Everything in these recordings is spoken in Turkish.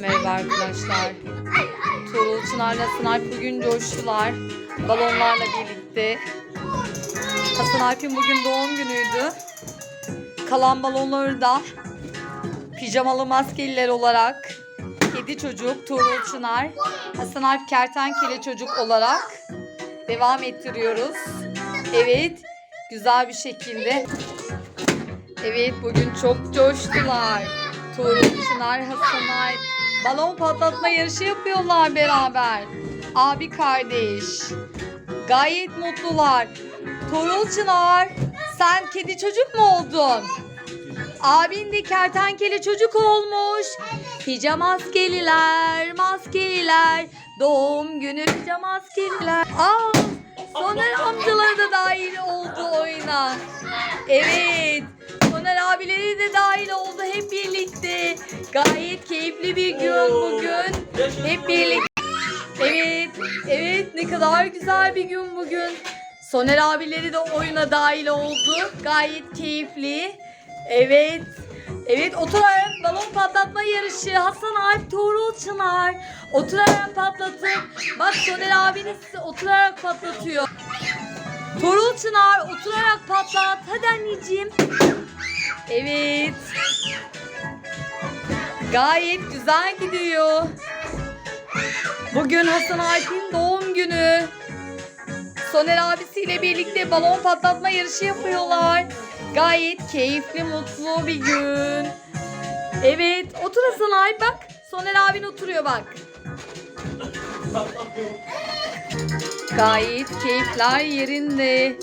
Merhaba arkadaşlar. Tuğrul Çınar'la Snipe bugün coştular. Balonlarla birlikte. Hasan Alp'in bugün doğum günüydü. Kalan balonları da pijamalı maskeliler olarak kedi çocuk Tuğrul Çınar, Hasan Alp kertenkele çocuk olarak devam ettiriyoruz. Evet, güzel bir şekilde. Evet, bugün çok coştular. Tuğrul Çınar, Hasan Alp balon patlatma yarışı yapıyorlar beraber. Abi kardeş. Gayet mutlular. Çınar, sen kedi çocuk mu oldun? Abin de kertenkele çocuk olmuş. Pijama maskeliler, maskeliler. Doğum günü pijama maskeliler. Aa, Soner amcaları da dahil oldu oyuna. Evet. Gayet keyifli bir gün bugün. Hep birlikte. Evet, evet ne kadar güzel bir gün bugün. Soner abileri de oyuna dahil oldu. Gayet keyifli. Evet. Evet oturarak balon patlatma yarışı. Hasan Alp Tuğrul Çınar. Oturarak patlatın. Bak Soner abiniz oturarak patlatıyor. Tuğrul Çınar oturarak patlat. Hadi anneciğim. Evet. Gayet güzel gidiyor. Bugün Hasan Alp'in doğum günü. Soner abisiyle birlikte balon patlatma yarışı yapıyorlar. Gayet keyifli, mutlu bir gün. Evet, otur Hasan Alp bak. Soner abin oturuyor bak. Gayet keyifler yerinde.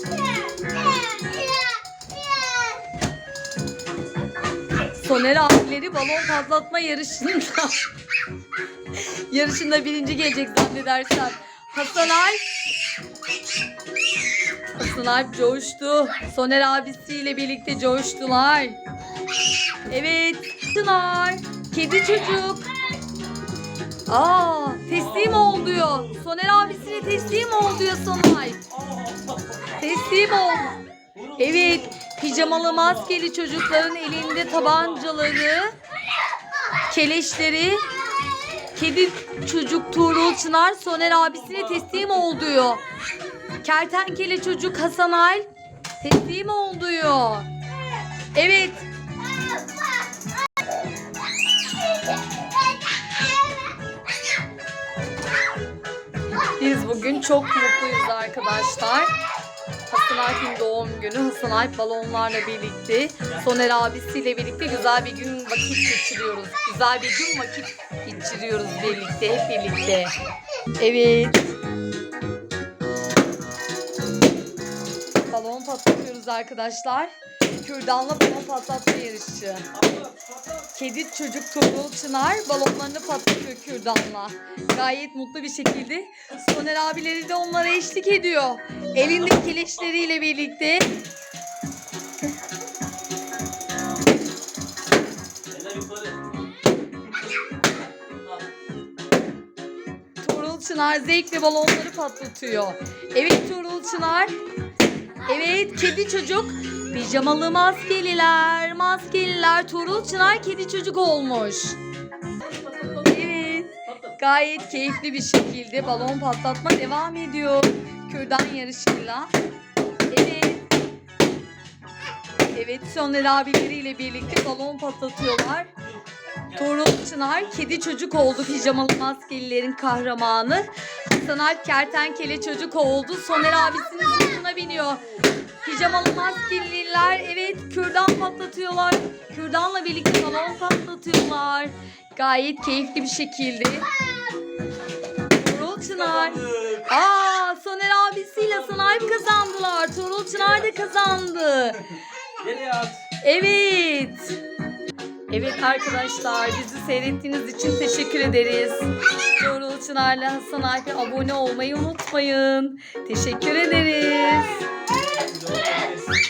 Soner abileri balon patlatma yarışında. yarışında birinci gelecek zannedersen. Hasan Alp Hasan Alp coştu. Soner abisiyle birlikte coştular. Evet. Çınar. Kedi çocuk. Aa, teslim ol diyor. Soner abisine teslim ol diyor Soner. Teslim ol. Evet. Pijamalı maskeli çocukların elinde tabancaları, keleşleri, kedi çocuk Tuğrul Çınar Soner abisine teslim ol diyor. Kertenkele çocuk Hasan Al teslim ol diyor. Evet. Biz bugün çok mutluyuz arkadaşlar. Hasan Alp'in doğum günü. Hasan Alp balonlarla birlikte, Soner abisiyle birlikte güzel bir gün vakit geçiriyoruz. Güzel bir gün vakit geçiriyoruz birlikte, hep birlikte. Evet. Balon patlatıyoruz arkadaşlar. Kürdanla balon patlatma yarışı. Kedi çocuk Tuğrul Çınar balonlarını patlatıyor kürdanla. Gayet mutlu bir şekilde. Soner abileri de onlara eşlik ediyor. Elinde kileçleriyle birlikte. Tuğrul Çınar zevkle balonları patlatıyor. Evet Tuğrul Çınar. Evet kedi çocuk. Pijamalı maskeliler, maskeliler. Tuğrul Çınar kedi çocuk olmuş. Evet. Gayet keyifli bir şekilde balon patlatma devam ediyor. Kürdan yarışıyla. Evet. Evet Soner abileriyle birlikte balon patlatıyorlar. Tuğrul Çınar kedi çocuk oldu pijamalı maskelilerin kahramanı. Hasan Alp kertenkele çocuk oldu. Soner abisinin sırtına biniyor. Pijamalı maskeliler evet kürdan patlatıyorlar. Kürdanla birlikte balon patlatıyorlar. Gayet keyifli bir şekilde. Tuğrul Çınar. Aa Soner abisiyle Hasan Alp kazandılar. Tuğrul Çınar da kazandı. Evet. Evet arkadaşlar bizi seyrettiğiniz için teşekkür ederiz. Doğru Çınar'la Hasan Alp'e abone olmayı unutmayın. Teşekkür ederiz. doing this.